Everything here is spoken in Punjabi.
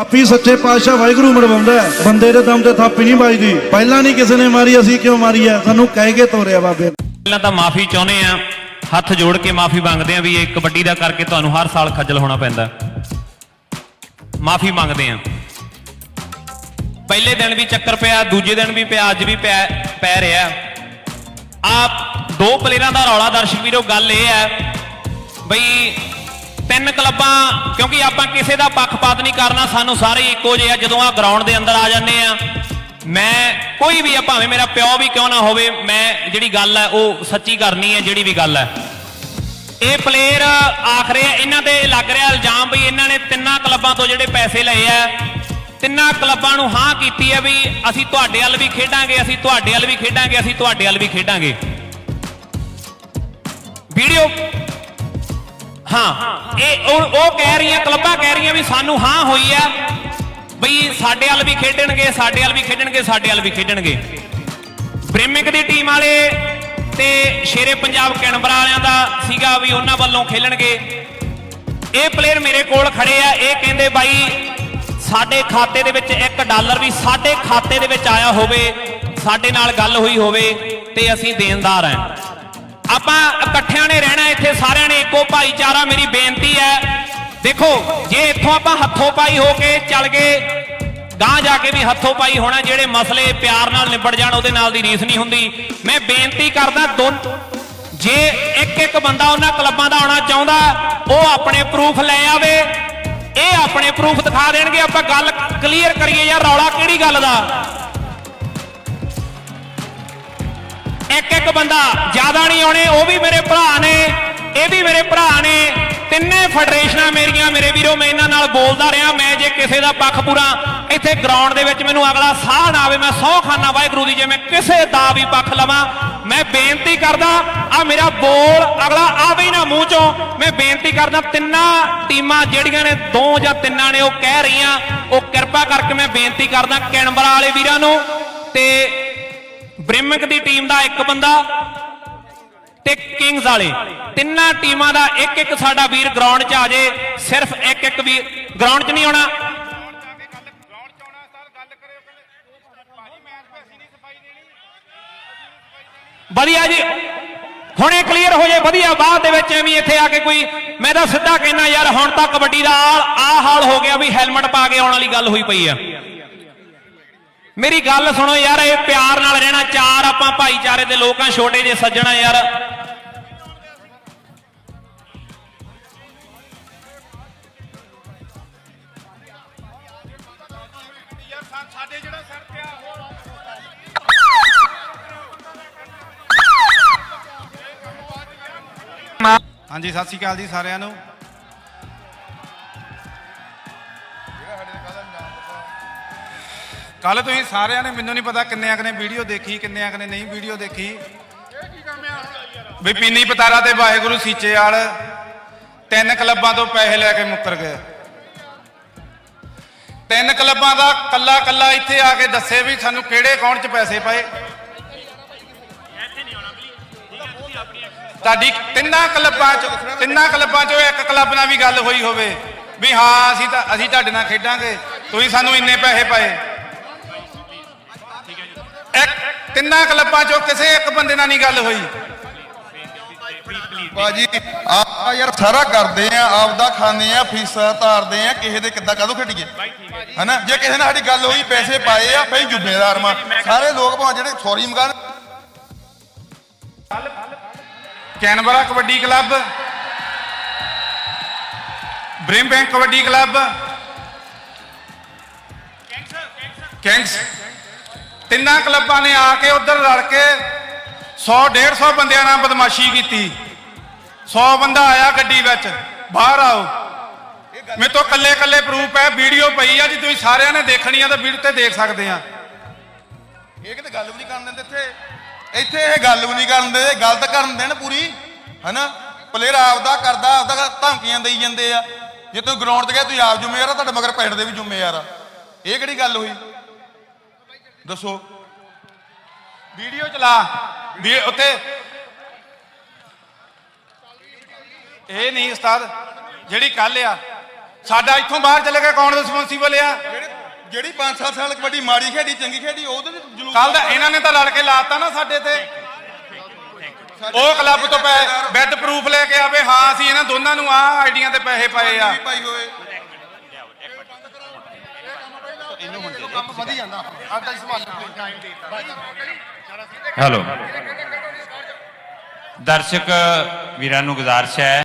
ਆਪੀ ਸੱਚੇ ਪਾਤਸ਼ਾਹ ਵਾਹਿਗੁਰੂ ਮਰਵਾਉਂਦਾ ਬੰਦੇ ਦੇ ਦਮ ਤੇ ਥਾਪੀ ਨਹੀਂ ਵੱਜਦੀ। ਪਹਿਲਾਂ ਨਹੀਂ ਕਿਸੇ ਨੇ ਮਾਰੀ, ਅਸੀਂ ਕਿਉਂ ਮਾਰੀ ਹੈ? ਸਾਨੂੰ ਕਹਿ ਕੇ ਤੋਰਿਆ ਬਾਬੇ। ਪਹਿਲਾਂ ਤਾਂ ਮਾਫੀ ਚਾਹੁੰਦੇ ਆ ਹੱਥ ਜੋੜ ਕੇ ਮਾਫੀ ਮੰਗਦੇ ਆ ਵੀ ਇਹ ਕਬੱਡੀ ਦਾ ਕਰਕੇ ਤੁਹਾਨੂੰ ਹਰ ਸਾਲ ਖੱਜਲ ਹੋਣਾ ਪੈਂਦਾ। ਮਾਫੀ ਮੰਗਦੇ ਆ ਪਹਿਲੇ ਦਿਨ ਵੀ ਚੱਕਰ ਪਿਆ, ਦੂਜੇ ਦਿਨ ਵੀ ਪਿਆ, ਅੱਜ ਵੀ ਪਿਆ, ਪੈ ਰਿਹਾ। ਆਪ ਦੋ ਪਲੇਅਰਾਂ ਦਾ ਰੌਲਾ ਦਰਸ਼ਕ ਵੀਰੋ, ਗੱਲ ਇਹ ਹੈ, ਬਈ ਤਿੰਨ ਕਲੱਬਾਂ, ਕਿਉਂਕਿ ਆਪਾਂ ਕਿਸੇ ਦਾ ਪੱਖਪਾਤ ਨਹੀਂ ਕਰਨਾ, ਸਾਨੂੰ ਸਾਰੇ ਇੱਕੋ ਜਿਹੇ ਆ, ਜਦੋਂ ਆ ਗਰਾਊਂਡ ਦੇ ਅੰਦਰ ਆ ਜਾਂਦੇ ਆ। ਮੈਂ ਕੋਈ ਵੀ ਆ, ਭਾਵੇਂ ਮੇਰਾ ਪਿਓ ਵੀ ਕਿਉਂ ਨਾ ਹੋਵੇ, ਮੈਂ ਜਿਹੜੀ ਗੱਲ ਹੈ ਉਹ ਸੱਚੀ ਕਰਨੀ ਹੈ ਜਿਹੜੀ ਵੀ ਗੱਲ ਹੈ ਇਹ ਪਲੇਅਰ ਆਖ ਰਹੇ ਆ, ਇਹਨਾਂ ਤੇ ਲੱਗ ਰਿਹਾ ਇਲਜ਼ਾਮ ਵੀ ਇਹਨਾਂ ਨੇ ਤਿੰਨਾਂ ਕਲੱਬਾਂ ਤੋਂ ਜਿਹੜੇ ਪੈਸੇ ਲਏ ਆ, ਤਿੰਨਾਂ ਕਲੱਬਾਂ ਨੂੰ ਹਾਂ ਕੀਤੀ ਹੈ ਵੀ ਅਸੀਂ ਤੁਹਾਡੇ ਵੱਲ ਵੀ ਖੇਡਾਂਗੇ, ਅਸੀਂ ਤੁਹਾਡੇ ਵੱਲ ਵੀ ਖੇਡਾਂਗੇ, ਅਸੀਂ ਤੁਹਾਡੇ ਵੱਲ ਵੀ ਖੇਡਾਂਗੇ। ਵੀਡੀਓ ਹਾਂ। ਇਹ ਉਹ ਕਹਿ ਰਹੀਆਂ, ਕਲੱਬਾਂ ਕਹਿ ਰਹੀਆਂ ਵੀ ਸਾਨੂੰ ਹਾਂ ਹੋਈ ਆ। ਬਈ ਸਾਡੇ ਵੱਲ ਵੀ ਖੇਡਣਗੇ, ਸਾਡੇ ਵੱਲ ਵੀ ਖੇਡਣਗੇ, ਸਾਡੇ ਵੱਲ ਵੀ ਖੇਡਣਗੇ। ਬ੍ਰਿਮਿਕ ਦੀ ਟੀਮ ਵਾਲੇ ਤੇ ਸ਼ੇਰੇ ਪੰਜਾਬ ਕੈਨਬਰਾ ਵਾਲਿਆਂ ਦਾ ਸੀਗਾ ਵੀ ਉਹਨਾਂ ਵੱਲੋਂ ਖੇਲਣਗੇ। ਇਹ ਪਲੇਅਰ ਮੇਰੇ ਕੋਲ ਖੜੇ ਆ, ਇਹ ਕਹਿੰਦੇ ਬਾਈ ਸਾਡੇ ਖਾਤੇ ਦੇ ਵਿੱਚ 1 ਡਾਲਰ ਵੀ ਸਾਡੇ ਖਾਤੇ ਦੇ ਵਿੱਚ ਆਇਆ ਹੋਵੇ, ਸਾਡੇ ਨਾਲ ਗੱਲ ਹੋਈ ਹੋਵੇ ਤੇ ਅਸੀਂ ਦੇਣਦਾਰ ਹਾਂ ਆਪਾਂ ਇਕੱਠਿਆਂ ਨੇ ਰਹਿਣਾ ਇੱਥੇ, ਸਾਰਿਆਂ ਨੇ ਇੱਕੋ ਭਾਈਚਾਰਾ, ਮੇਰੀ ਬੇਨਤੀ ਹੈ। ਦੇਖੋ, ਜੇ ਇੱਥੋਂ ਆਪਾਂ ਹੱਥੋਂ ਪਾਈ ਹੋ ਕੇ ਚੱਲ ਗਏ ਗਾਂ ਜਾ ਕੇ ਵੀ ਹੱਥੋਂ ਪਾਈ ਹੋਣਾ, ਜਿਹੜੇ ਮਸਲੇ ਪਿਆਰ ਨਾਲ ਨਿਬੜ ਜਾਣ, ਉਹਦੇ ਨਾਲ ਦੀ ਰੀਸ ਨਹੀਂ ਹੁੰਦੀ। ਮੈਂ ਬੇਨਤੀ ਕਰਦਾ, ਦੋ ਜੇ ਇੱਕ ਇੱਕ ਬੰਦਾ ਉਹਨਾਂ ਕਲੱਬਾਂ ਦਾ ਆਉਣਾ ਚਾਹੁੰਦਾ, ਉਹ ਆਪਣੇ ਪ੍ਰੂਫ ਲੈ ਆਵੇ। ਇਹ ਆਪਣੇ ਪ੍ਰੂਫ ਦਿਖਾ ਦੇਣਗੇ, ਆਪਾਂ ਗੱਲ ਕਲੀਅਰ ਕਰੀਏ ਯਾਰ ਰੌਲਾ ਕਿਹੜੀ ਗੱਲ ਦਾ? ਇੱਕ ਇੱਕ ਬੰਦਾ ਜ਼ਿਆਦਾ ਨਹੀਂ ਆਉਣੇ, ਉਹ ਵੀ ਮੇਰੇ ਭਰਾ ਨੇ, ਇਹ ਵੀ ਮੇਰੇ ਭਰਾ ਨੇ। ਤਿੰਨੇ ਫੈਡਰੇਸ਼ਨਾਂ ਮੇਰੀਆਂ, ਮੇਰੇ ਵੀਰੋ, ਮੈਂ ਇਹਨਾਂ ਨਾਲ ਬੋਲਦਾ ਰਿਹਾ। ਮੈਂ ਜੇ ਕਿਸੇ ਦਾ ਪੱਖ ਪੂਰਾ ਇੱਥੇ ਗਰਾਊਂਡ ਦੇ ਵਿੱਚ ਮੈਨੂੰ ਅਗਲਾ ਸਾਹ ਨਾ ਆਵੇ, ਮੈਂ ਸੌ ਖਾਨਾ ਵਾਹਿਗੁਰੂ ਦੀ, ਜੇ ਮੈਂ ਕਿਸੇ ਦਾ ਵੀ ਪੱਖ ਲਵਾਂ, ਮੈਂ ਬੇਨਤੀ ਕਰਦਾ, ਆ ਮੇਰਾ ਬੋਲ ਅਗਲਾ ਆਵੇ ਹੀ ਨਾ ਮੂੰਹ ਚੋਂ। ਮੈਂ ਬੇਨਤੀ ਕਰਦਾ, ਤਿੰਨਾਂ ਟੀਮਾਂ ਜਿਹੜੀਆਂ ਨੇ, ਦੋ ਜਾਂ ਤਿੰਨਾਂ ਨੇ ਉਹ ਕਹਿ ਰਹੀਆਂ, ਉਹ ਕਿਰਪਾ ਕਰਕੇ ਮੈਂ ਬੇਨਤੀ ਕਰਦਾ ਕੈਨਬਰਾ ਵਾਲੇ ਵੀਰਾਂ ਨੂੰ। ਤੇ ਬ੍ਰਿਮਿਕ ਦੀ ਟੀਮ ਦਾ ਇੱਕ ਬੰਦਾ ਤੇ ਕਿੰਗਸ ਵਾਲੇ। ਤਿੰਨਾਂ ਟੀਮਾਂ ਦਾ ਇੱਕ ਇੱਕ ਸਾਡਾ ਵੀਰ ਗਰਾਊਂਡ 'ਚ ਆ ਜੇ। ਸਿਰਫ ਇੱਕ ਇੱਕ ਵੀਰ ਗਰਾਊਂਡ 'ਚ ਨਹੀਂ ਆਉਣਾ। ਵਧੀਆ ਜੀ। ਹੁਣ ਇਹ ਕਲੀਅਰ ਹੋ ਜਾਏ ਵਧੀਆ। ਬਾਅਦ ਦੇ ਵਿੱਚ ਐਵੇਂ ਇੱਥੇ ਆ ਕੇ ਕੋਈ, ਮੈਂ ਤਾਂ ਸਿੱਧਾ ਕਹਿਣਾ ਯਾਰ ਹੁਣ ਤਾਂ ਕਬੱਡੀ ਦਾ ਆ ਹਾਲ ਹੋ ਗਿਆ ਵੀ ਹੈਲਮਟ ਪਾ ਕੇ ਆਉਣ ਵਾਲੀ ਗੱਲ ਹੋਈ ਪਈ ਆ। ਮੇਰੀ ਗੱਲ ਸੁਣੋ ਯਾਰ, ਇਹ ਪਿਆਰ ਨਾਲ ਰਹਿਣਾ ਚਾਰ ਆਪਾਂ ਭਾਈਚਾਰੇ ਦੇ ਲੋਕਾਂ ਛੋਟੇ ਜਿਹੇ ਸੱਜਣਾ ਯਾਰ। ਹਾਂਜੀ, ਸਤਿ ਸ਼੍ਰੀ ਅਕਾਲ ਜੀ ਸਾਰਿਆਂ ਨੂੰ। ਕੱਲ ਤੁਸੀਂ ਸਾਰਿਆਂ ਨੇ, ਮੈਨੂੰ ਨਹੀਂ ਪਤਾ ਕਿੰਨਿਆਂ ਕੁ ਨੇ ਵੀਡੀਓ ਦੇਖੀ, ਕਿੰਨਿਆਂ ਕੁ ਨੇ ਨਹੀਂ ਵੀਡੀਓ ਦੇਖੀ। ਵੀ ਪੀਨੀ ਪਤਾਰਾ ਤੇ ਵਾਹਿਗੁਰੂ ਸੀਚੇ ਵਾਲ, ਤਿੰਨ ਕਲੱਬਾਂ ਤੋਂ ਪੈਸੇ ਲੈ ਕੇ ਮੁੱਕਰ ਗਏ। ਤਿੰਨ ਕਲੱਬਾਂ ਦਾ ਕੱਲਾ ਕੱਲਾ ਇੱਥੇ ਆ ਕੇ ਦੱਸੇ ਵੀ ਸਾਨੂੰ ਕਿਹੜੇ ਅਕਾਊਂਟ 'ਚ ਪੈਸੇ ਪਾਏ। ਤੁਹਾਡੀ ਤਿੰਨਾਂ ਕਲੱਬਾਂ 'ਚ, ਤਿੰਨਾਂ ਕਲੱਬਾਂ 'ਚੋਂ ਇੱਕ ਕਲੱਬ ਨਾਲ ਵੀ ਗੱਲ ਹੋਈ ਹੋਵੇ, ਵੀ ਹਾਂ, ਅਸੀਂ ਤਾਂ ਅਸੀਂ ਤੁਹਾਡੇ ਨਾਲ ਖੇਡਾਂਗੇ, ਤੁਸੀਂ ਸਾਨੂੰ ਇੰਨੇ ਪੈਸੇ ਪਾਏ। ਇੱਕ ਤਿੰਨਾਂ ਕਲੱਬਾਂ 'ਚੋਂ ਕਿਸੇ ਇੱਕ ਬੰਦੇ ਨਾਲ ਨਹੀਂ ਗੱਲ ਹੋਈ। ਬਾਜੀ ਆ ਯਾਰ ਸਾਰਾ ਕਰਦੇ ਆ ਆਪਦਾ ਖਾਂਦੇ ਆ ਫੀਸਾਂ ਤਾਰਦੇ ਆ ਕਿਸੇ ਦੇ ਕਿੱਦਾਂ ਕਦੋਂ ਖੇਡੀਏ? ਹਨਾ? ਜੇ ਕਿਸੇ ਨਾਲ ਸਾਡੀ ਗੱਲ ਹੋਈ ਪੈਸੇ ਪਾਏ ਆ ਬਈ ਜ਼ਿੰਮੇਦਾਰ ਮਾ ਸਾਰੇ ਲੋਕ ਭਾਵੇਂ ਜਿਹੜੇ sorry ਮਗਾਨ Canberra kabaddi club Brimbank kabaddi club kings. ਤਿੰਨਾਂ ਕਲੱਬਾਂ ਨੇ ਆ ਕੇ ਉਧਰ ਰਲ ਕੇ 100 150 ਬੰਦਿਆਂ ਨਾਲ ਬਦਮਾਸ਼ੀ ਕੀਤੀ। 100 ਬੰਦਾ ਆਇਆ ਗੱਡੀ ਵਿੱਚ, ਬਾਹਰ ਆਓ। ਮੇਰੇ ਤੋਂ ਕੱਲੇ ਕੱਲੇ ਪ੍ਰੂਫ ਹੈ, ਵੀਡੀਓ ਪਈ ਆ ਜੀ, ਤੁਸੀਂ ਸਾਰਿਆਂ ਨੇ ਦੇਖਣੀ ਆ ਤਾਂ ਵੀਡੀਓ ਤੇ ਦੇਖ ਸਕਦੇ ਆ। ਇਹ ਕਿਤੇ ਗੱਲ ਵੀ ਨਹੀਂ ਕਰਨ ਦਿੰਦੇ ਇੱਥੇ। ਇੱਥੇ ਇਹ ਗੱਲ ਵੀ ਨਹੀਂ ਕਰਨ ਦਿੰਦੇ ਗਲਤ ਕਰਨ ਦੇਣ ਪੂਰੀ, ਹਨਾ? ਪਲੇਅਰ ਆਪਦਾ ਕਰਦਾ, ਆਪਦਾ ਧਮਕੀਆਂ ਦੇਈ ਜਾਂਦੇ ਆ। ਜੇ ਤੂੰ ਗਰਾਊਂਡ ਤੇ ਗਏ ਤੁਸੀਂ ਆਪ ਜ਼ਿੰਮੇਵਾਰ ਆ, ਤੁਹਾਡੇ ਮਗਰ ਪਿੰਡ ਦੇ ਵੀ ਜ਼ਿੰਮੇਵਾਰ ਆ। ਇਹ ਕਿਹੜੀ ਗੱਲ ਹੋਈ? ਦੱਸੋ। ਵੀਡੀਓ ਚਲਾ। ਵੀ ਉੱਥੇ। ਇਹ ਨਹੀਂ ਉਸਤਾਦ ਜਿਹੜੀ ਕੱਲ ਆ। ਸਾਡਾ ਇੱਥੋਂ ਬਾਹਰ ਚਲੇ ਗਿਆ ਕੌਣ ਰਿਸਪੌਂਸੀਬਲ ਆ? ਜਿਹੜੇ ਜਿਹੜੀ 5-7 ਸਾਲ ਕਬੱਡੀ ਮਾੜੀ ਖੇਡੀ ਚੰਗੀ ਖੇਡੀ ਉਹਦੇ ਤੇ ਜਲੂਸ ਕੱਲ ਦਾ ਇਹਨਾਂ ਨੇ ਤਾਂ ਲੜ ਕੇ ਲਾਤਾ ਨਾ ਸਾਡੇ ਤੇ। ਉਹ ਕਲੱਬ ਤੋਂ ਪੈ ਵਿਦ ਪ੍ਰੂਫ ਲੈ ਕੇ ਆਵੇ ਹਾਂ ਅਸੀਂ ਇਹਨਾਂ ਦੋਨਾਂ ਨੂੰ ਆਹ ਆਈਡੀਆਂ ਤੇ ਪੈਸੇ ਪਏ ਆ। ਹੈਲੋ ਦਰਸ਼ਕ ਵੀਰਾਂ ਨੂੰ ਗੁਜ਼ਾਰਿਸ਼ ਹੈ।